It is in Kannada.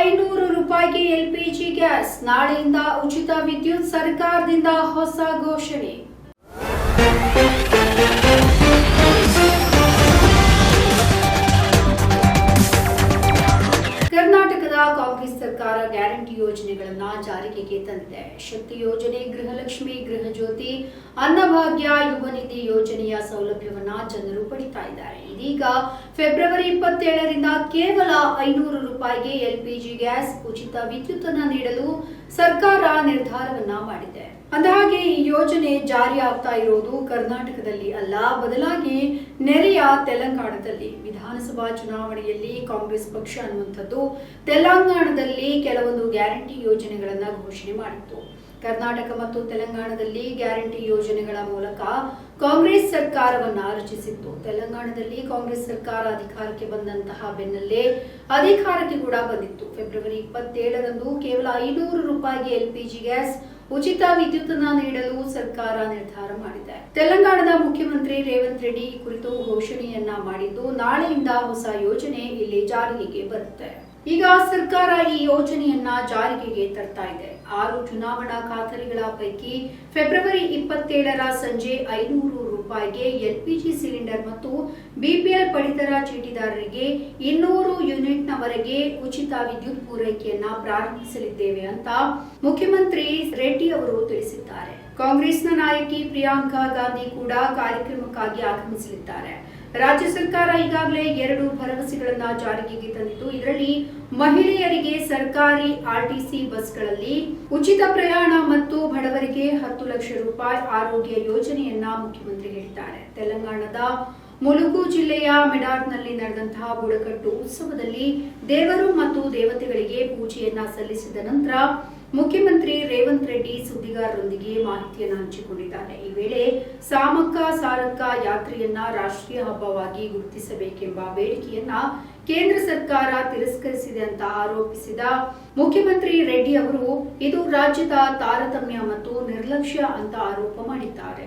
ಐನೂರು ರೂಪಾಯಿಗೆ ಎಲ್ಪಿಜಿ ಗ್ಯಾಸ್. ನಾಳೆಯಿಂದ ಉಚಿತ ವಿದ್ಯುತ್ ಸರ್ಕಾರದಿಂದ ಹೊಸ ಘೋಷಣೆ. ಗ್ಯಾರಂಟಿ ಯೋಜನೆಗಳನ್ನ ಜಾರಿಗೆ ತಂದಿದೆ. ಶಕ್ತಿ ಯೋಜನೆ, ಗೃಹಲಕ್ಷ್ಮಿ, ಗೃಹಜ್ಯೋತಿ, ಅನ್ನಭಾಗ್ಯ ಯುವ ನಿಧಿ ಯೋಜನೆಯ ಸೌಲಭ್ಯವನ್ನ ಜನರು ಪಡಿತಾ ಇದ್ದಾರೆ. ಇದೀಗ ಫೆಬ್ರವರಿ ಇಪ್ಪತ್ತೇಳರಿಂದ ಕೇವಲ ಐನೂರು ರೂಪಾಯಿಗೆ ಎಲ್ಪಿಜಿ ಗ್ಯಾಸ್ ಉಚಿತ ವಿದ್ಯುತ್ ನೀಡಲು ಸರ್ಕಾರ ನಿರ್ಧಾರವನ್ನ ಮಾಡಿದೆ. ಅಂದಹಾಗೆ ಈ ಯೋಜನೆ ಜಾರಿ ಆಗ್ತಾ ಇರೋದು ಕರ್ನಾಟಕದಲ್ಲಿ ಅಲ್ಲ. ಬದಲಾಗಿ ನೆರೆಯ ತೆಲಂಗಾಣದಲ್ಲಿ ವಿಧಾನಸಭಾ ಚುನಾವಣೆಯಲ್ಲಿ ಕಾಂಗ್ರೆಸ್ ಪಕ್ಷ ಅನ್ನುವಂಥದ್ದು, ತೆಲಂಗಾಣದಲ್ಲಿ ಕೆಲವೊಂದು ಗ್ಯಾರಂಟಿ ಯೋಜನೆಗಳನ್ನ ಘೋಷಣೆ ಮಾಡಿತ್ತು. ಕರ್ನಾಟಕ ಮತ್ತು ತೆಲಂಗಾಣದಲ್ಲಿ ಗ್ಯಾರಂಟಿ ಯೋಜನೆಗಳ ಮೂಲಕ ಕಾಂಗ್ರೆಸ್ ಸರ್ಕಾರವನ್ನ ರಚಿಸಿತ್ತು. ತೆಲಂಗಾಣದಲ್ಲಿ ಕಾಂಗ್ರೆಸ್ ಸರ್ಕಾರ ಅಧಿಕಾರಕ್ಕೆ ಬಂದಂತಹ ಬೆನ್ನಲ್ಲೇ ಅಧಿಕಾರಕ್ಕೆ ಕೂಡ ಬಂದಿತ್ತು. ಫೆಬ್ರವರಿ ಇಪ್ಪತ್ತೇಳರಂದು ಕೇವಲ ಐನೂರು ರೂಪಾಯಿಗೆ ಎಲ್ಪಿಜಿ ಗ್ಯಾಸ್ ಉಚಿತ ವಿದ್ಯುತ್ತನ್ನ ನೀಡಲು ಸರ್ಕಾರ ನಿರ್ಧಾರ ಮಾಡಿದೆ. ತೆಲಂಗಾಣದ ಮುಖ್ಯಮಂತ್ರಿ ರೇವಂತ್ ರೆಡ್ಡಿ ಈ ಕುರಿತು ಘೋಷಣೆಯನ್ನ ಮಾಡಿದ್ದು, ನಾಳೆಯಿಂದ ಹೊಸ ಯೋಜನೆ ಇಲ್ಲಿ ಜಾರಿಗೆ ಬರುತ್ತೆ. ಈಗ ಸರ್ಕಾರ ಈ ಯೋಜನೆಯನ್ನ ಜಾರಿಗೆ ತರ್ತಾ ಇದೆ. ಆರು ಚುನಾವಣಾ ಖಾತರಿಗಳ ಪೈಕಿ ಫೆಬ್ರವರಿ ಇಪ್ಪತ್ತೇಳರ ಸಂಜೆ ಐನೂರು ರೂಪಾಯಿಗೆ ಎಲ್ಪಿಜಿ ಸಿಲಿಂಡರ್ ಮತ್ತು ಬಿಪಿಎಲ್ ಪಡಿತರ ಚೀಟಿದಾರರಿಗೆ ಇನ್ನೂರು ಯೂನಿಟ್ನವರೆಗೆ ಉಚಿತ ವಿದ್ಯುತ್ ಪೂರೈಕೆಯನ್ನ ಪ್ರಾರಂಭಿಸಲಿದ್ದೇವೆ ಅಂತ ಮುಖ್ಯಮಂತ್ರಿ ರೆಡ್ಡಿ ಅವರು ತಿಳಿಸಿದ್ದಾರೆ. ಕಾಂಗ್ರೆಸ್ನ ನಾಯಕಿ ಪ್ರಿಯಾಂಕಾ ಗಾಂಧಿ ಕೂಡ ಕಾರ್ಯಕ್ರಮಕ್ಕಾಗಿ ಆಗಮಿಸಲಿದ್ದಾರೆ. ರಾಜ್ಯ ಸರ್ಕಾರ ಈಗಾಗಲೇ ಎರಡು ಭರವಸೆಗಳನ್ನ ಜಾರಿಗೆ ತಂದಿದ್ದು, ಇದರಲ್ಲಿ ಮಹಿಳೆಯರಿಗೆ ಸರ್ಕಾರಿ ಆರ್ಟಿಸಿ ಬಸ್ಗಳಲ್ಲಿ ಉಚಿತ ಪ್ರಯಾಣ ಮತ್ತು ಬಡವರಿಗೆ ಹತ್ತು ಲಕ್ಷ ರೂಪಾಯಿ ಆರೋಗ್ಯ ಯೋಜನೆಯನ್ನ ಮುಖ್ಯಮಂತ್ರಿ ಹೇಳಿದ್ದಾರೆ. ತೆಲಂಗಾಣದ ಮುಲುಗು ಜಿಲ್ಲೆಯ ಮೆಡಾಟ್ನಲ್ಲಿ ನಡೆದಂತಹ ಬುಡಕಟ್ಟು ಉತ್ಸವದಲ್ಲಿ ದೇವರು ಮತ್ತು ದೇವತೆಗಳಿಗೆ ಪೂಜೆಯನ್ನ ಸಲ್ಲಿಸಿದ ನಂತರ ಮುಖ್ಯಮಂತ್ರಿ ರೇವಂತ್ ರೆಡ್ಡಿ ಸುದ್ದಿಗಾರರೊಂದಿಗೆ ಮಾಹಿತಿಯನ್ನು ಹಂಚಿಕೊಂಡಿದ್ದಾರೆ. ಈ ವೇಳೆ ಸಾಮಕ್ಕ ಸಾರಕ್ಕ ಯಾತ್ರೆಯನ್ನ ರಾಷ್ಟ್ರೀಯ ಹಬ್ಬವಾಗಿ ಗುರುತಿಸಬೇಕೆಂಬ ಬೇಡಿಕೆಯನ್ನ ಕೇಂದ್ರ ಸರ್ಕಾರ ತಿರಸ್ಕರಿಸಿದೆ ಅಂತ ಆರೋಪಿಸಿದ ಮುಖ್ಯಮಂತ್ರಿ ರೆಡ್ಡಿ ಅವರು ಇದು ರಾಜ್ಯದ ತಾರತಮ್ಯ ಮತ್ತು ನಿರ್ಲಕ್ಷ್ಯ ಅಂತ ಆರೋಪ ಮಾಡಿದ್ದಾರೆ.